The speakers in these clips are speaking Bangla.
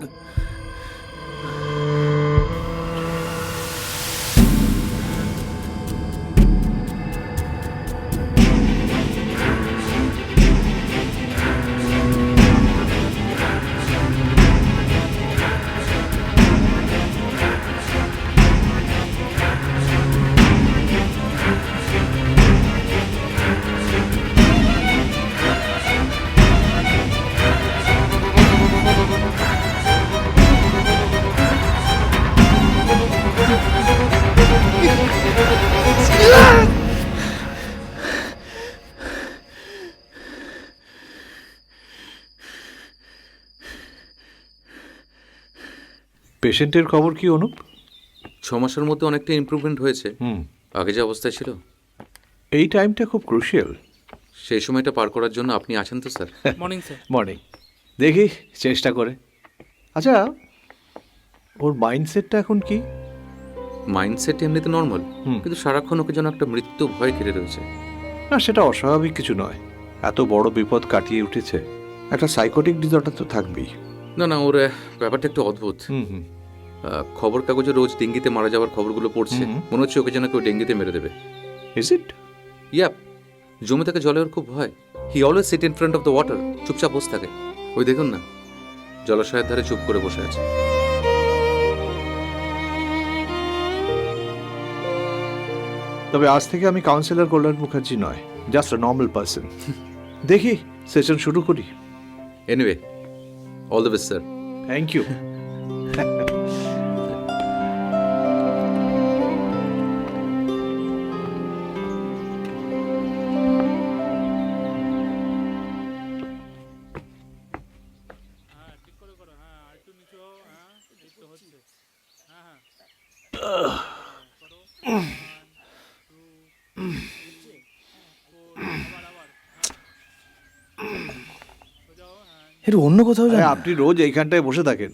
嗯。পেশেন্টের খবর কি অনুপ? ছ মাসের মধ্যে অনেকটা ইমপ্রুভমেন্ট হয়েছে। হুম। আগে যে অবস্থায় ছিল। এই টাইমটা খুব ক্রুশিয়াল সেই সময়টা পার করার জন্য আপনি আছেন তো স্যার? মর্নিং স্যার মর্নিং দেখি চেষ্টা করে। আচ্ছা ওর মাইন্ডসেটটা এখন কি? মাইন্ডসেট এমনিতে নর্মাল হুম। কিন্তু সারাক্ষণ ওকে যেন একটা মৃত্যু ভয় ঘিরে রয়েছে। না সেটা অস্বাভাবিক কিছু নয়। এত বড় বিপদ কাটিয়ে উঠেছে। একটা সাইকোটিক ডিসঅর্ডার তো থাকবেই। না না ওর ব্যাপারটা একটু অদ্ভুত। খবর কাগজে রোজ ডেঙ্গিতে মারা যাওয়ার খবরগুলো পড়ছে। মনে হচ্ছে ওকে যেন কেউ ডেঙ্গিতে মেরে দেবে। ইজ ইট ইয়াপ জমে থেকে জলে ওর খুব ভয়। He always sit in front of the water চুপচাপ বসে থাকে। ওই দেখুন না জলাশয়ের ধারে চুপ করে বসে আছে। তবে আজ থেকে আমি কাউন্সিলর কল্যাণ মুখার্জি নয় জাস্ট আ নর্মাল পার্সন দেখি সেশন শুরু করি। Anyway all the best sir thank you হ্যাঁ অন্য কোথাও যান আপনি রোজ এইখানটায় বসে থাকেন।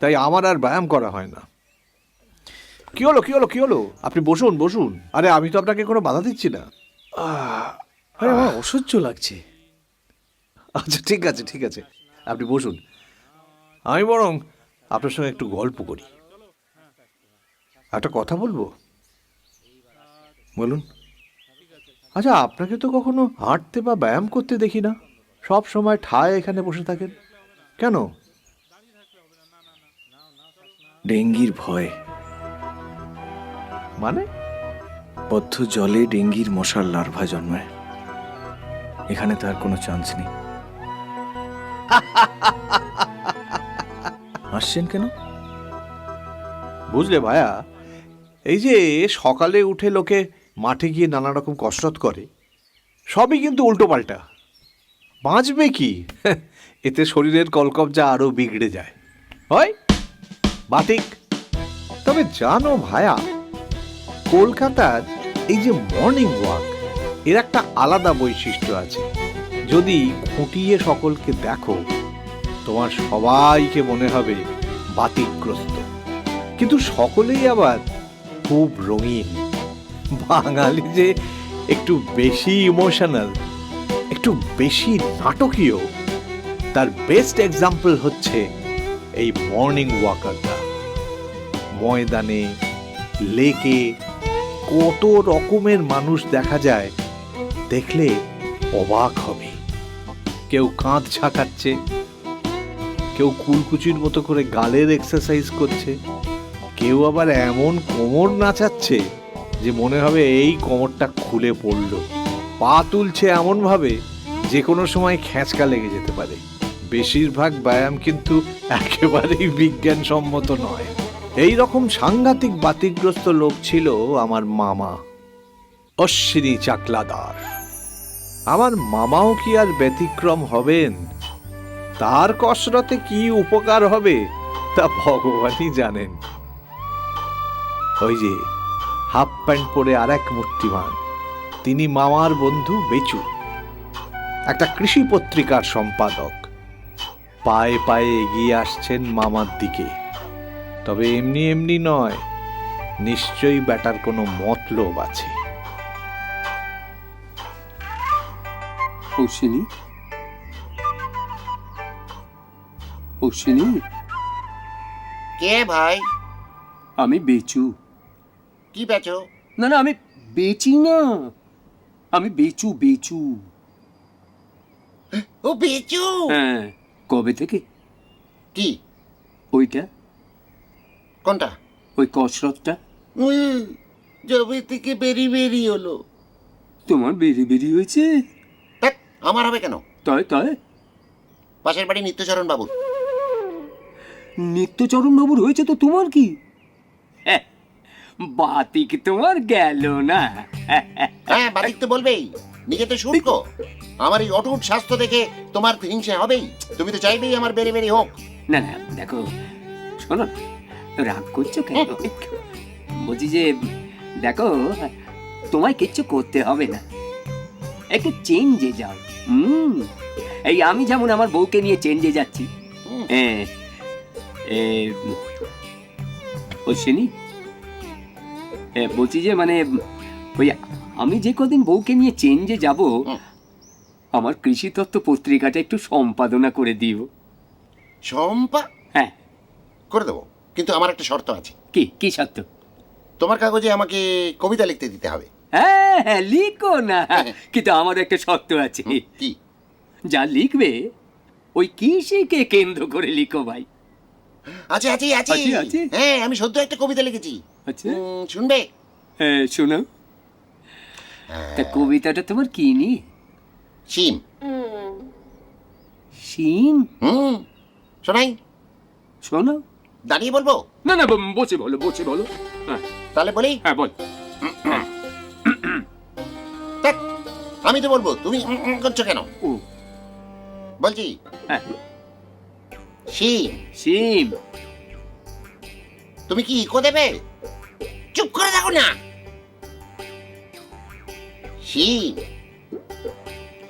তাই আমার আর ব্যায়াম করা হয় না। কি হলো কি হলো কি হলো? আপনি বসুন বসুন। আরে আমি তো আপনাকে কোনো বাধা দিচ্ছি না। আরে আমার অসহ্য লাগছে। আচ্ছা ঠিক আছে ঠিক আছে। আপনি বসুন। আমি বরং আপনার সঙ্গে একটু গল্প করি। একটা কথা বলব? বলুন। আচ্ছা আপনাকে তো কখনো হাঁটতে বা ব্যায়াম করতে দেখি না? সব সময় ঠায় এখানে বসে থাকেন? কেন? ডেঙ্গির ভয়। মানে? বদ্ধ জলে ডেঙ্গির মশার লার্ভা জন্মায়। এখানে তার কোনো চান্স নেই। আসছেন কেন? বুঝলে ভায়া, এই যে সকালে উঠে লোকে মাঠে গিয়ে নানা রকম কসরত করে, সবই কিন্তু উল্টো পাল্টা বাঁচবে কি? এতে শরীরের কলকবজা আরও বিগড়ে যায়। হয় বাতিক। তবে জানো ভায়া কলকাতার এই যে মর্নিং ওয়াক এর একটা আলাদা বৈশিষ্ট্য আছে। যদি খুঁটিয়ে সকলকে দেখো তোমার সবাইকে মনে হবে বাতিকগ্রস্ত। কিন্তু সকলেই আবার খুব রঙিন। বাঙালি যে একটু বেশি ইমোশনাল একটু বেশি নাটকীয়। তার বেস্ট এক্সাম্পল হচ্ছে এই মর্নিং ওয়াকাররা ময়দানে লেকে কত রকমের মানুষ দেখা যায়, দেখলে অবাক হবে। কেউ কাঁধ ঝাঁকাচ্ছে, কেউ কুলকুচির মতো করে গালের এক্সারসাইজ করছে, কেউ আবার এমন কোমর নাচাচ্ছে যে মনে হবে এই কোমরটা খুলে পড়ল। পা তুলছে এমনভাবে যে কোনো সময় খেঁচকা লেগে যেতে পারে। বেশিরভাগ ব্যায়াম কিন্তু একেবারেই বিজ্ঞানসম্মত নয়। এই রকম সাংঘাতিক বাতিগ্রস্ত লোক ছিল আমার মামা। অশ্বিনী চাকলাদার। আমার মামাও কি আর ব্যতিক্রম হবেন? তার কসরতে কি উপকার হবে, তা ভগবানই জানেন। ওই যে, হাফ প্যান্ট পরে আর এক মূর্তিমান। তিনি মামার বন্ধু বেচু। একটা কৃষি পত্রিকার সম্পাদক। পায়ে পায়ে এগিয়ে আসছেন মামার দিকে। তবে এমনি এমনি নয় নিশ্চয়ই ব্যাটার কোনো মতলব আছে। অশ্বিনী অশ্বিনী কে ভাই? আমি বেচু। কি বেচো? না না আমি বেচি না। আমি বেচু বেচু। ও বেচো হ্যাঁ কবে থেকে? কি? ওইটা? কোনটা? ওই কসরতটা? জবে থেকে বেরি বেরি হলো। তোমার বেরি বেরি হয়েছে? ধ্যাৎ, আমার হবে কেন? তাই তাই পাশের বাড়ি নিত্যচরণ বাবু নিত্যচরণ বাবুর হয়েছে তো তোমার কি? হ্যাঁ, বাতিক তোমার গেল না। হ্যাঁ বাদিক তো বলবেই। নিজে তো শুল্ক আমার এই অটুট স্বাস্থ্য দেখে তোমার তো হিংসে হবেই। তুমি তো চাইবেই আমার বেড়ে বেরি হোক। না না দেখো শোনো রাগ করছ কেন? বলছি যে দেখো তোমায় কিচ্ছু করতে হবে না। একটু চেঞ্জে যাও। হুম এই আমি যেমন আমার বউকে নিয়ে চেঞ্জে যাচ্ছি। হ্যাঁ অশ্বিনী বলছি যে মানে ওই আমি যে কদিন বউকে নিয়ে চেঞ্জে যাব আমার কৃষি তত্ত্ব পত্রিকাটা একটু সম্পাদনা করে দিও। সম্পা হ্যাঁ। করে দেবো। কিন্তু আমার একটা শর্ত আছে। কি? কি সত্য তোমার কাগজে আমাকে কবিতা লিখতে দিতে হবে। হ্যাঁ হ্যাঁ লিখো না। কিন্তু আমার একটা শর্ত আছে। কি? যা লিখবে ওই কৃষিকে কেন্দ্র করে লিখো ভাই। আচ্ছা আছে, আছে? হ্যাঁ আমি সদ্য একটা কবিতা লিখেছি। আচ্ছা। শুনবে? হ্যাঁ শোনো তা কবিতাটা তোমার কি নি? সিম সিম হুম। শোনাই। শোনো। দাঁড়িয়ে বলব? না না বসে বলো বসে বলো। হ্যাঁ। তাহলে বলি? হ্যাঁ বল। আমি তো বলব তুমি করছ কেন? বলছি। হ্যাঁ। সিম সিম তুমি কি ইকো দেবে? চুপ করে থাকো না। সিম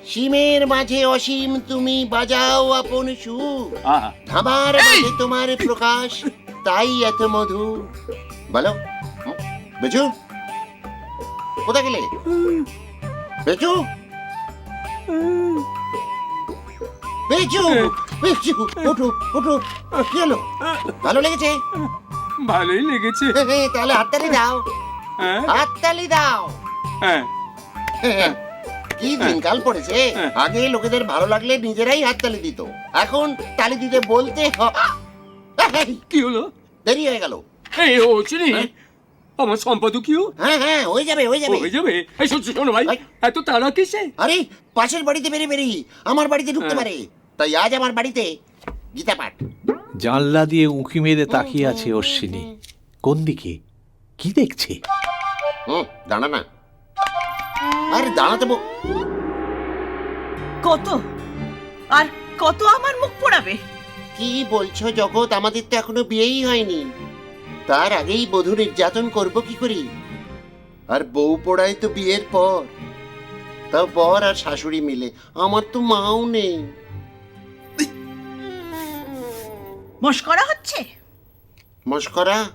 সিমের মাঝে অসীম তুমি বাজাও আপন সুর। আহা। আমার মাঝে তোমার প্রকাশ তাই এত মধু। বলো? বেচু? কোথা গেলে? বেচু? বেচু বেচু ওঠো ওঠো কি হলো? ভালো লেগেছে? ভালোই লেগেছে। তাহলে হাততালি দাও। হ্যাঁ? হাততালি দাও। হ্যাঁ। কি দিনকাল পড়েছে? হ্যাঁ। আগে লোকেদের ভালো লাগলে নিজেরাই হাত হাততালি দিত। এখন তালি দিতে বলতে হ- কি হলো? দেরি হয়ে গেল। এই ও চিনি? হ্যাঁ? আমার সম্পাদকীয় হ্যাঁ হ্যাঁ হয়ে যাবে হয়ে যাবে। হয়ে যাবে? এই শোনো শোনো ভাই। এত তাড়া কিসে? আরে পাশের বাড়িতে বেরিয়ে বেরিয়ে আমার বাড়িতে ঢুকতে হ্যাঁ। পারে। তাই আজ আমার বাড়িতে গীতা পাঠ। জানলা দিয়ে উঁকি মেরে তাকিয়ে আছে অশ্বিনী। কোন দিকে? কি দেখছে? হুম দাঁড়া না। আরে দাঁড়াতে কত? আর কত আমার মুখ পোড়াবে? কি বলছো জগৎ? আমাদের তো এখনও বিয়েই হয়নি। তার আগেই বধূ নির্যাতন করব কি করি? আর বউ পড়ায় তো বিয়ের পর। তাও বর আর শাশুড়ি মিলে। আমার তো মাও নেই। মস্করা হচ্ছে? মস্করা?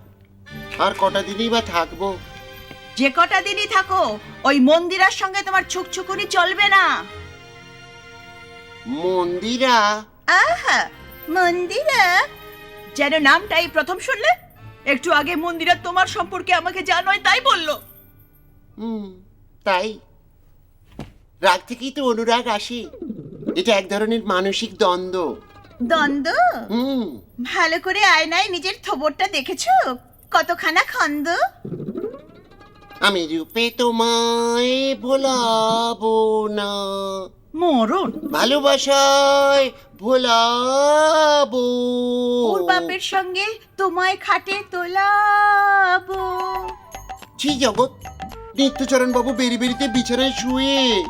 আর কটা দিনই বা থাকব? যে কটা দিনই থাকো ওই মন্দিরার সঙ্গে তোমার ছুকছুকুনি চলবে না। মন্দিরা? আহা মন্দিরা? যেন নামটাই প্রথম শুনলে একটু আগে মন্দিরা তোমার সম্পর্কে আমাকে জানোয় তাই বলল। হুম তাই। রাগ থেকেই তো অনুরাগ আসে। এটা এক ধরনের মানসিক দ্বন্দ্ব। দ্বন্দ্ব? হুম। ভালো করে আয়নায় নিজের থবরটা দেখেছ? কতখানা খন্দ? আমি রূপে তোমায় ভোলাবো না। মরণ। ভালোবাসায় ভোলাবো। ওর বাপের সঙ্গে তোমায় খাটে তোলাবো। ছি জগৎ নিত্যচরণ বাবু বেরি বেরিতে বিছানায় শুয়ে।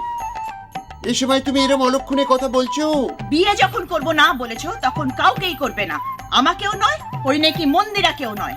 এ সময় তুমি এরম অলক্ষণে কথা বলছো? বিয়ে যখন করব না বলেছ তখন কাউকেই করবে না। আমাকেও নয় ওই নাকি মন্দিরাকেও নয়।